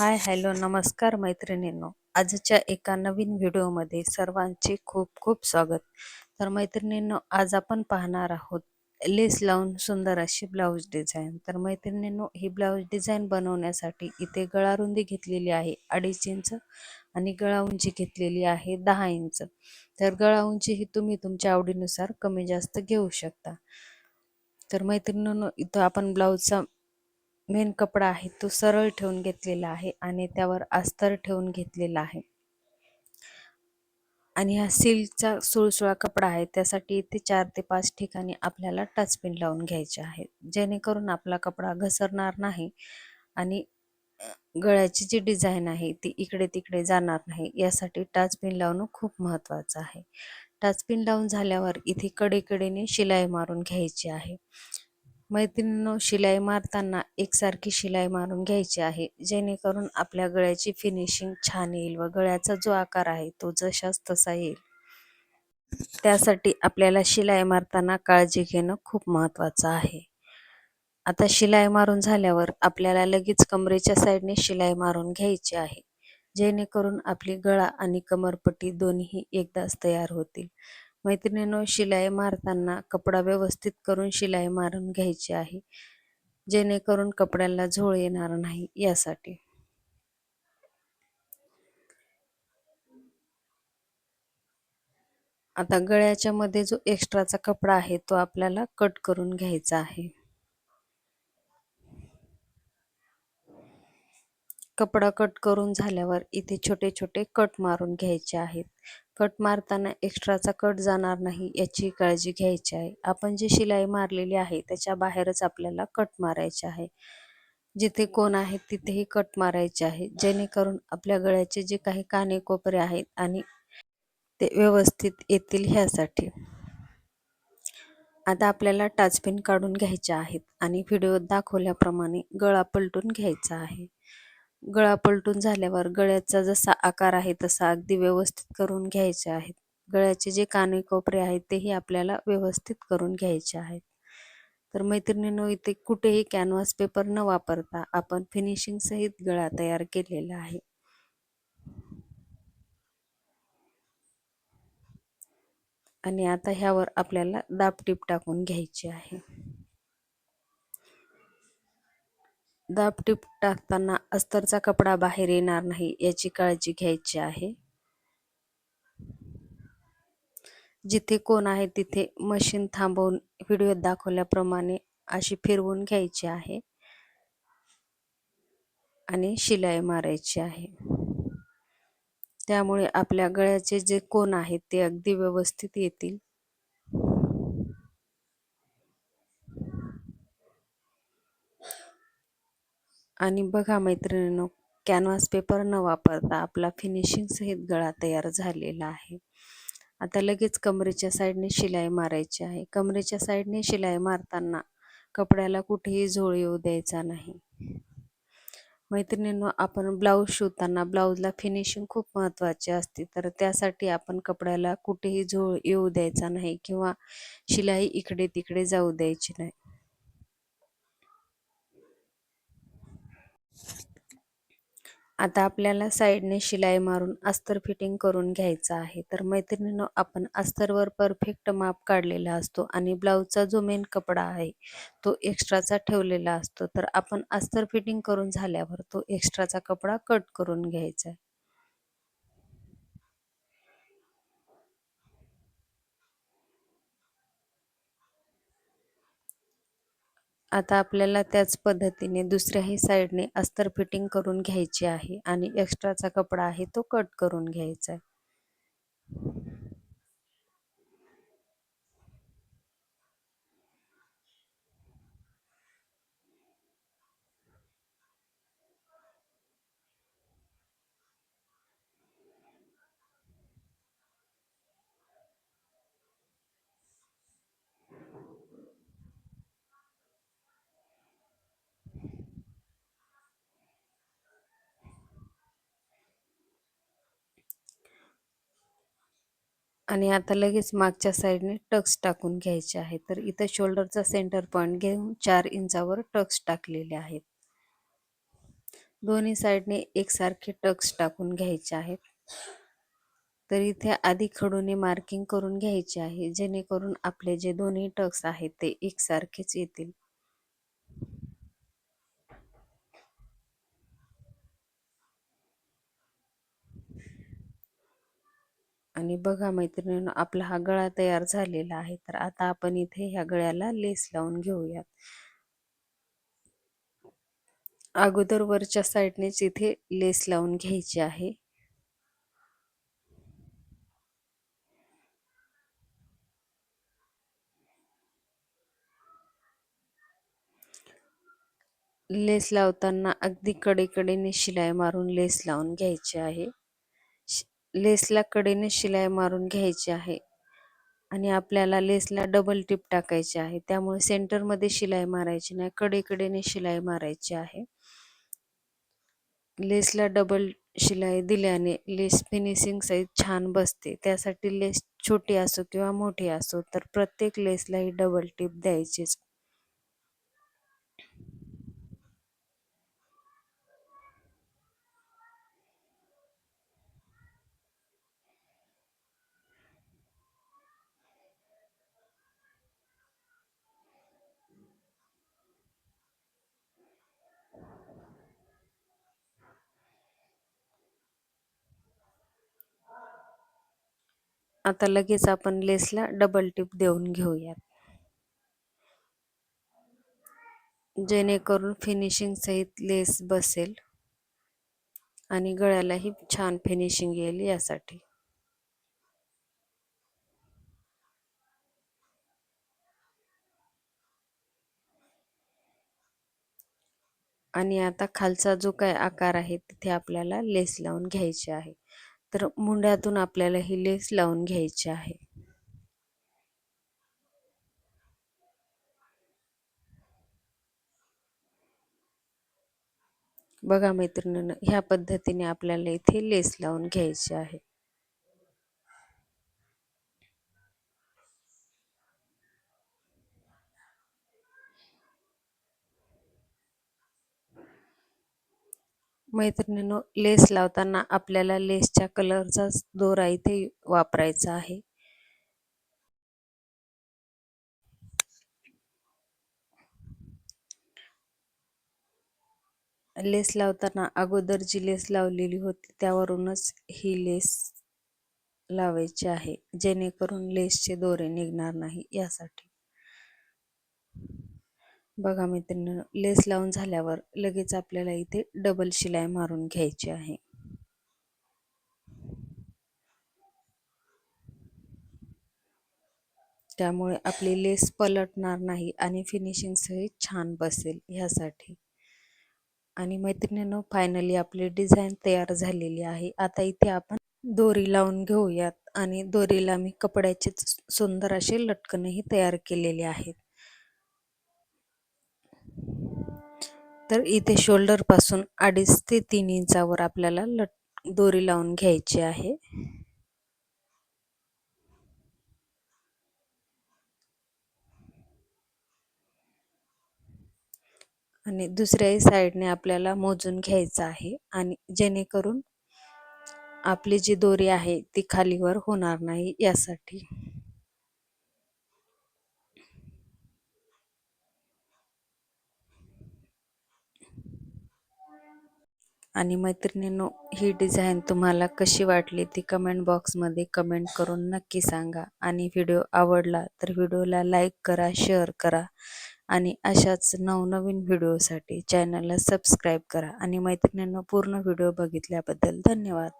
Hi hello नमस्कार मैत्रिणींनो. आजच्या एका नवीन व्हिडिओमध्ये सर्वांचे खूप खूप स्वागत. तर मैत्रिणींनो आज आपण पाहणार आहोत लेस लावून सुंदर अशी ब्लाऊज डिझाईन. तर मैत्रिणींनो ही ब्लाऊज डिझाईन बनवण्यासाठी इथे गळा रुंदी घेतलेली आहे अडीच इंच आणि गळा उंची घेतलेली आहे दहा इंच. तर गळा उंची ही तुम्ही तुमच्या आवडीनुसार कमी जास्त घेऊ शकता. तर मैत्रिणींनो इथं आपण ब्लाऊजचा मेन कपडा आहे तो सरळ ठेवून घेतलेला आहे आणि त्यावर अस्तर ठेवून घेतलेला आहे. आणि हा सिल्कचा सुळसुळा कपडा आहे त्यासाठी इथे चार ते पाच ठिकाणी आपल्याला टचपिन लावून घ्यायचे आहे. जेणेकरून आपला कपडा घसरणार नाही आणि गळ्याची जी डिझाईन आहे ती इकडे तिकडे जाणार नाही यासाठी टचपिन लावणं खूप महत्त्वाचं आहे. टचपिन लावून झाल्यावर इथे कडेकडेने शिलाई मारून घ्यायची आहे. मैत्रिणींनो शिलाई मारताना एकसारखी शिलाई मारून घ्यायची आहे. जेणेकरून आपल्या गळ्याची फिनिशिंग छान येईल व गळ्याचा जो आकार आहे तो जशाच तसा येईल. त्यासाठी आपल्याला शिलाई मारताना काळजी घेणं खूप महत्त्वाचं आहे. आता शिलाई मारून झाल्यावर आपल्याला लगेच कमरेच्या साईडने शिलाई मारून घ्यायची आहे. जेणेकरून आपली गळा आणि कमरपट्टी दोन्ही एकदाच तयार होतील. मैत्रिणींनो शिलाई मारताना कपडा व्यवस्थित करून शिलाई मारून घ्यायची आहे. जेणेकरून कपड्याला झोळ येणार नाही यासाठी. आता गळ्याच्या मध्ये जो एक्स्ट्राचा कपडा आहे तो आपल्याला कट करून घ्यायचा आहे. कपडा कट करून झाल्यावर इथे छोटे छोटे कट मारून घ्यायचे आहेत. कट मारताना एक्स्ट्राचा कट जाणार नाही याची काळजी घ्यायची आहे. आपण जी शिलाई मारलेली आहे त्याच्या बाहेरच आपल्याला कट मारायचे आहे. जिथे कोण आहे तिथेही कट मारायचे आहे. जेणेकरून आपल्या गळ्याचे जे काही काने कोपरे आहेत आणि ते व्यवस्थित येतील ह्यासाठी. आता आपल्याला टाचपिन काढून घ्यायच्या आहेत आणि व्हिडिओत दाखवल्याप्रमाणे गळा पलटून घ्यायचा आहे. गळा पलटून झाल्यावर गळ्याचा जसा आकार आहे तसा अगदी व्यवस्थित करून घ्यायचे आहेत. गळ्याचे जे काने कोपरे आहेत तेही आपल्याला व्यवस्थित करून घ्यायचे आहेत. तर मैत्रिणींनो इथे कुठेही कॅनव्हास पेपर न वापरता आपण फिनिशिंग सहित गळा तयार केलेला आहे. आणि आता ह्यावर आपल्याला दापटीप टाकून घ्यायची आहे. दाब टाकताना अस्तरचा कपडा बाहेर येणार नाही याची काळजी घ्यायची आहे. जिथे कोण आहे तिथे मशीन थांबवून व्हिडिओत दाखवल्याप्रमाणे अशी फिरवून घ्यायची आहे आणि शिलाई मारायची आहे. त्यामुळे आपल्या गळ्याचे जे कोण आहेत ते अगदी व्यवस्थित येतील. आणि बघा मैत्रिणींनो कॅनव्हास पेपर न वापरता आपला फिनिशिंगसहित गळा तयार झालेला आहे. आता लगेच कमरेच्या साईडने शिलाई मारायची आहे. कमरेच्या साईडने शिलाई मारताना कपड्याला कुठेही झोळ येऊ द्यायचा नाही. मैत्रिणींनो आपण ब्लाऊज शिवताना ब्लाऊजला फिनिशिंग खूप महत्त्वाची असते. तर त्यासाठी आपण कपड्याला कुठेही झोळ येऊ द्यायचा नाही किंवा शिलाई इकडे तिकडे जाऊ द्यायची नाही. आता आपल्याला साईडने शिलाई मारून अस्तर फिटिंग करून घ्यायचं आहे. तर मैत्रिणीनं आपण अस्तरवर परफेक्ट माप काढलेला असतो आणि ब्लाऊजचा जो मेन कपडा आहे तो एक्स्ट्राचा ठेवलेला असतो. तर आपण अस्तर फिटिंग करून झाल्यावर तो एक्स्ट्राचा कपडा कट करून घ्यायचा आहे. आता आपल्याला त्याच पद्धतीने दुसऱ्याही साईडने अस्तर फिटिंग करून घ्यायची आहे आणि एक्स्ट्राचा कपडा आहे तो कट करून घ्यायचा आहे. आणि आता लगेच मागच्या साईडने टक्स टाकून घ्यायचे आहे. तर इथं शोल्डरचा सेंटर पॉईंट घेऊन चार इंचावर टक्स टाकलेले आहेत. दोन्ही साईडने एकसारखे टक्स टाकून घ्यायचे आहेत. तर इथे आधी खडूने मार्किंग करून घ्यायचे आहे. जेणेकरून आपले जे दोन्ही टक्स आहेत ते एकसारखेच येतील. आणि बघा मैत्रिणींनो आपला हा गळा तयार झालेला आहे. तर आता आपण इथे ह्या गळ्याला लेस लावून घेऊयात. अगोदर वरच्या साईडनेच इथे लेस लावून घ्यायची आहे. लेस लावताना अगदी कडेकडेने शिलाई मारून लेस लावून घ्यायची आहे. लेसला कडेने शिलाई मारून घ्यायची आहे आणि आपल्याला लेसला डबल टिप टाकायची आहे. त्यामुळे सेंटरमध्ये शिलाई मारायची नाही कडेकडेने शिलाई मारायची आहे. लेसला डबल शिलाई दिल्याने लेस फिनिशिंग साईज छान बसते. त्यासाठी लेस छोटी असो किंवा मोठी असो तर प्रत्येक लेसला ही डबल टिप द्यायचीच. आता लगेच आपण लेसला डबल टिप देऊन घेऊयात. जेणेकरून फिनिशिंग सहित लेस बसेल आणि गळ्यालाही छान फिनिशिंग येईल यासाठी. आणि आता खालचा जो काय आकार आहे तिथे आपल्याला लेस लावून घ्यायचे आहे. तर मुंड्यातून आपल्याला ही लेस लावून घ्यायची आहे. बघा मैत्रिणीनं ह्या पद्धतीने आपल्याला इथे लेस लावून घ्यायची आहे. मैत्रिणींनो लेस लावताना आपल्याला लेसच्या कलरचा दोरा इथे वापरायचा आहे. लेस लावताना अगोदर जी लेस लावलेली होती त्यावरूनच ही लेस लावायची आहे जेणेकरून लेसचे दोरे निघणार नाही यासाठी. बघा मित्रांनो लेस लावून झाल्यावर लगेच आपल्याला इथे डबल शिलाई मारून घ्यायची आहे. त्यामुळे आपली लेस पलटणार नाही आणि फिनिशिंग सहित छान बसेल ह्यासाठी. आणि मैत्रिणीनं फायनली आपली डिझाईन तयार झालेली आहे. आता इथे आपण दोरी लावून घेऊयात आणि दोरीला मी कपड्याचे सुंदर असे लटकनही तयार केलेले आहेत. तर इथे शोल्डरपासून अडीच ते तीन इंचावर आपल्याला लट दोरी लावून घ्यायची आहे. आणि दुसऱ्याही साईडने आपल्याला मोजून घ्यायचं आहे आणि जेणेकरून आपली जी दोरी आहे ती खालीवर होणार नाही यासाठी. आणि मैत्रिणींनो ही डिझाईन तुम्हाला कशी वाटली ती कमेंट बॉक्समध्ये कमेंट करून नक्की सांगा. आणि व्हिडिओ आवडला तर व्हिडिओला लाईक करा शेअर करा. आणि अशाच नवनवीन व्हिडिओसाठी चॅनलला सबस्क्राईब करा. आणि मैत्रिणींना पूर्ण व्हिडिओ बघितल्याबद्दल धन्यवाद.